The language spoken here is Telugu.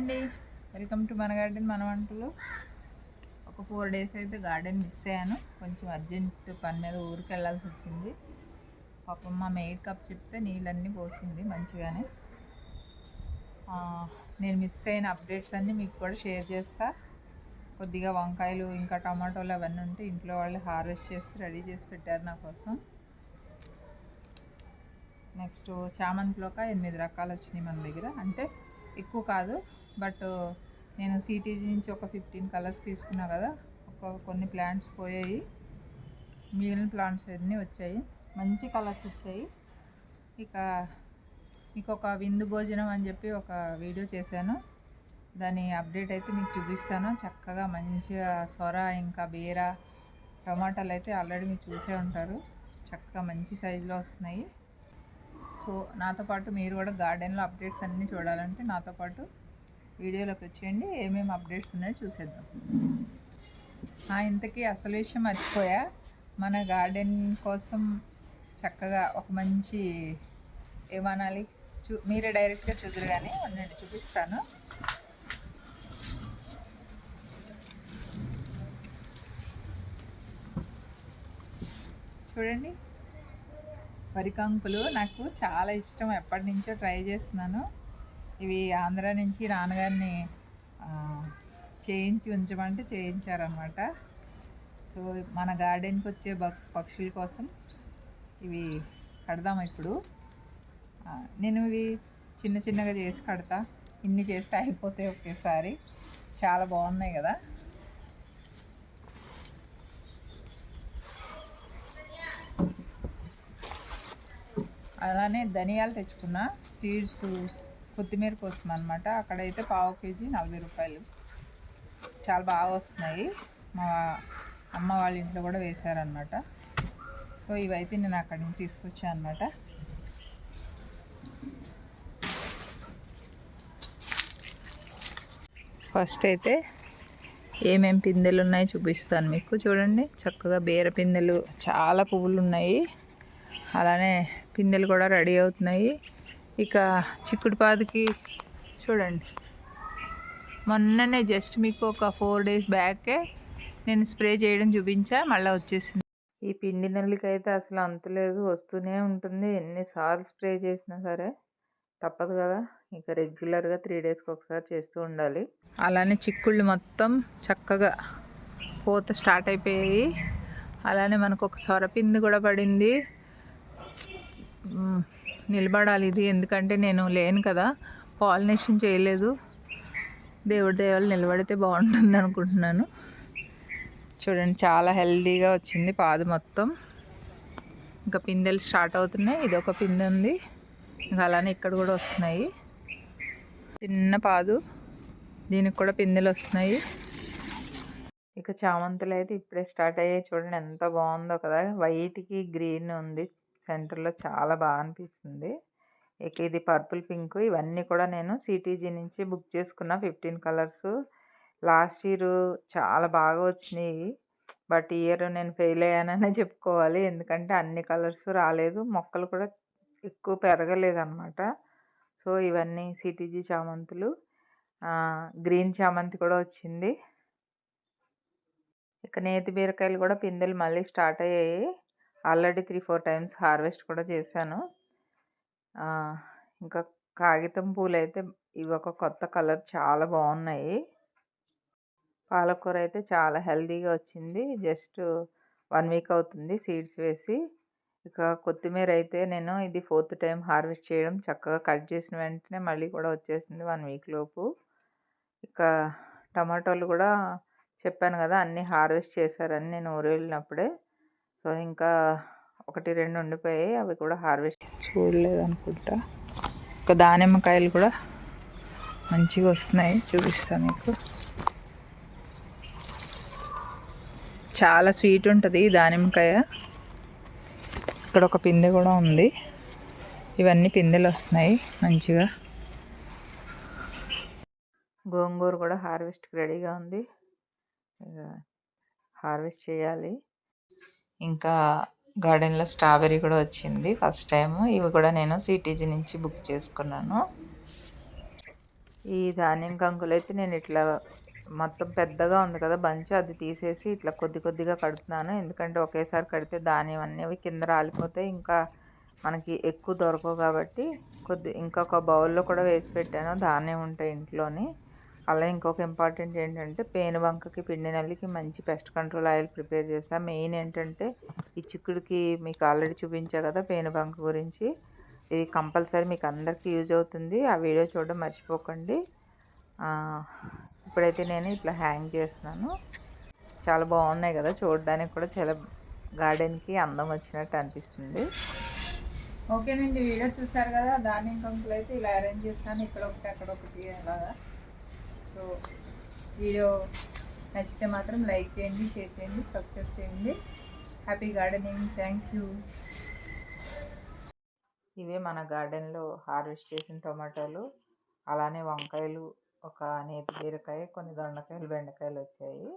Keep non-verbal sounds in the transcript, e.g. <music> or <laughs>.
అండి. వెల్కమ్ టు మన గార్డెన్ మన వంటలు. ఒక ఫోర్ డేస్ అయితే గార్డెన్ మిస్ అయ్యాను. కొంచెం అర్జెంట్ పని మీద ఊరికి వెళ్ళాల్సి వచ్చింది. పాపం మా మెయిడ్ కప్ చెప్తే నీళ్ళన్నీ పోసింది మంచిగానే. నేను మిస్ అయిన అప్డేట్స్ అన్నీ మీకు కూడా షేర్ చేస్తా. కొద్దిగా వంకాయలు ఇంకా టమాటోలు అవన్నీ ఉంటే ఇంట్లో వాళ్ళు హార్వెస్ట్ చేసి రెడీ చేసి పెట్టారు నా కోసం. నెక్స్ట్ చామంతిలోక ఎనిమిది రకాలు వచ్చినాయి మన దగ్గర. అంటే ఎక్కువ కాదు బట్ నేను సిటీజీ నుంచి ఒక ఫిఫ్టీన్ కలర్స్ తీసుకున్నా కదా ఒక కొన్ని ప్లాంట్స్ పోయాయి. మిగిలిన ప్లాంట్స్ అన్నీ వచ్చాయి. మంచి కలర్స్ వచ్చాయి. ఇక మీకు ఒక విందు భోజనం అని చెప్పి ఒక వీడియో చేశాను. దాని అప్డేట్ అయితే మీకు చూపిస్తాను. చక్కగా మంచిగా సొర ఇంకా బీర టమాటాలు అయితే ఆల్రెడీ మీరు చూసే ఉంటారు. చక్కగా మంచి సైజులో వస్తున్నాయి. సో నాతో పాటు మీరు కూడా గార్డెన్లో అప్డేట్స్ అన్నీ చూడాలంటే నాతో పాటు వీడియోలోకి వచ్చేయండి. ఏమేమి అప్డేట్స్ ఉన్నాయో చూసేద్దాం. ఆ, ఇంతకీ అసలు విషయం మర్చిపోయా. మన గార్డెన్ కోసం చక్కగా ఒక మంచి ఏమనాలి? చూ మీరే డైరెక్ట్గా చూద్దరు కానీ నేను చూపిస్తాను. చూడండి. వరికంకులు నాకు చాలా ఇష్టం. ఎప్పటి నుంచో ట్రై చేస్తున్నాను. ఇవి ఆంధ్ర నుంచి నాన్నగారిని చేయించి ఉంచమంటే చేయించారనమాట సో మన గార్డెన్కి వచ్చే పక్షుల కోసం ఇవి కడదాం ఇప్పుడు. నేను ఇవి చిన్న చిన్నగా చేసి కడతా. ఇన్ని చేస్తే అయిపోతాయి ఒకేసారి. చాలా బాగున్నాయి కదా. అలానే ధనియాలు తెచ్చుకున్నా. సీడ్స్ కొత్తిమీర కోసం అనమాట అక్కడైతే పావు కేజీ నలభై రూపాయలు. చాలా బాగా వస్తున్నాయి. మా అమ్మ వాళ్ళ ఇంట్లో కూడా వేశారనమాట సో ఇవైతే నేను అక్కడి నుంచి తీసుకొచ్చాను అనమాట ఫస్ట్ అయితే ఏమేం పిందెలు ఉన్నాయో చూపిస్తాను మీకు. చూడండి చక్కగా బీర పిందెలు చాలా పువ్వులు ఉన్నాయి. అలానే పిందెలు కూడా రెడీ అవుతున్నాయి. ఇక చిక్కుడు పాదుకి చూడండి. మొన్ననే జస్ట్ మీకు ఒక ఫోర్ డేస్ బ్యాకే నేను స్ప్రే చేయడం చూపించా మళ్ళీ వచ్చేసింది. ఈ పిండి నల్లికి అయితే అసలు అంతలేదు వస్తూనే ఉంటుంది. ఎన్నిసార్లు స్ప్రే చేసినా సరే తప్పదు కదా. ఇక రెగ్యులర్గా త్రీ డేస్కి ఒకసారి చేస్తూ ఉండాలి. అలానే చిక్కుళ్ళు మొత్తం చక్కగా పూత స్టార్ట్ అయిపోయాయి. అలానే మనకు ఒక సొరపింది కూడా పడింది. నిలబడాలి ఇది. ఎందుకంటే నేను లేను కదా. పాలినేషన్ చేయలేదు. దేవుడి దేవాలు నిలబడితే బాగుంటుంది అనుకుంటున్నాను. చూడండి చాలా హెల్దీగా వచ్చింది పాదు మొత్తం. ఇంకా పిందెలు స్టార్ట్ అవుతున్నాయి. ఇది ఒక పిందె ఉంది. ఇంకా అలానే ఇక్కడ కూడా వస్తున్నాయి. చిన్న పాదు. దీనికి కూడా పిందెలు వస్తున్నాయి. ఇక చామంతులు అయితే ఇప్పుడే స్టార్ట్ అయ్యాయి. చూడండి ఎంత బాగుందో కదా. వైట్కి గ్రీన్ ఉంది. సెంటర్లో చాలా బాగా అనిపిస్తుంది. ఇక ఇది పర్పుల్ పింక్ ఇవన్నీ కూడా నేను సిటీజీ నుంచి బుక్ చేసుకున్న ఫిఫ్టీన్ కలర్స్. లాస్ట్ ఇయర్ చాలా బాగా వచ్చినాయి. బట్ ఇయర్ నేను ఫెయిల్ అయ్యాననే <laughs> చెప్పుకోవాలి. ఎందుకంటే అన్ని కలర్స్ రాలేదు. మొక్కలు కూడా ఎక్కువ పెరగలేదు అనమాట సో ఇవన్నీ సిటీజీ చామంతులు. గ్రీన్ చామంతి కూడా వచ్చింది. ఇక నేతి బీరకాయలు కూడా పిందెలు మళ్ళీ స్టార్ట్ అయ్యాయి. Already three four times harvest కూడా చేశాను. ఇంకా కాగితం పూలు అయితే ఇవి ఒక కొత్త కలర్ చాలా బాగున్నాయి. పాలకూర అయితే చాలా హెల్దీగా వచ్చింది. జస్ట్ వన్ వీక్ అవుతుంది సీడ్స్ వేసి. ఇక కొత్తిమీర అయితే నేను ఇది ఫోర్త్ టైం హార్వెస్ట్ చేయడం. చక్కగా కట్ చేసిన వెంటనే మళ్ళీ కూడా వచ్చేసింది వన్ వీక్ లోపు. ఇక టమాటోలు కూడా చెప్పాను కదా అన్నీ హార్వెస్ట్ చేశారని నేను ఊరు వెళ్ళినప్పుడే. సో ఇంకా ఒకటి రెండు ఉండిపోయాయి. అవి కూడా హార్వెస్ట్ చూడలేదు అనుకుంటా ఒక దానిమ్మకాయలు కూడా మంచిగా వస్తున్నాయి. చూపిస్తాను మీకు చాలా స్వీట్ ఉంటుంది దానిమ్మకాయ. ఇక్కడ ఒక పిందె కూడా ఉంది. ఇవన్నీ పిందెలు వస్తున్నాయి మంచిగా. గోంగూర కూడా హార్వెస్ట్కి రెడీగా ఉంది. ఇక హార్వెస్ట్ చేయాలి. ఇంకా గార్డెన్లో స్ట్రాబెర్రీ కూడా వచ్చింది ఫస్ట్ టైం ఇవి కూడా నేను సిటీజీ నుంచి బుక్ చేసుకున్నాను. ఈ ధాన్యం కంకులు అయితే నేను ఇట్లా మొత్తం పెద్దగా ఉంది కదా బంచ్ అది తీసేసి ఇట్లా కొద్ది కొద్దిగా కడుతున్నాను. ఎందుకంటే ఒకేసారి కడితే ధాన్యం అనేవి కింద రాలిపోతే ఇంకా మనకి ఎక్కువ దొరకవు కాబట్టి కొద్ది ఇంకొక బౌల్లో కూడా వేసి పెట్టాను. ధాన్యం ఉంటాయి ఇంట్లోని. అలా ఇంకొక ఇంపార్టెంట్ ఏంటంటే పేనుబంకకి పిండి నల్లికి మంచి పెస్ట్ కంట్రోల్ ఆయిల్ ప్రిపేర్ చేస్తాను మెయిన్ ఏంటంటే ఈ చిక్కుడికి మీకు ఆల్రెడీ చూపించా కదా పేనుబంక గురించి. ఇది కంపల్సరీ మీకు అందరికీ యూజ్ అవుతుంది. ఆ వీడియో చూడడం మర్చిపోకండి. ఇప్పుడైతే నేను ఇట్లా హ్యాంగ్ చేస్తున్నాను. చాలా బాగున్నాయి కదా చూడడానికి కూడా చాలా గార్డెన్కి అందం వచ్చినట్టు అనిపిస్తుంది. ఓకేనండి వీడియో చూసారు కదా దాని ఇంకొకలు అయితే ఇలా అరేంజ్ చేస్తాను. ఇక్కడ ఒకటి అక్కడ ఒకటి అలాగా. సో వీడియో నచ్చితే మాత్రం లైక్ చేయండి షేర్ చేయండి సబ్స్క్రైబ్ చేయండి. Happy gardening. Thank you. ఇవే మన గార్డెన్లో హార్వెస్ట్ చేసిన టొమాటోలు. అలానే వంకాయలు ఒక నేతి బీరకాయ కొన్ని దొండకాయలు బెండకాయలు వచ్చాయి.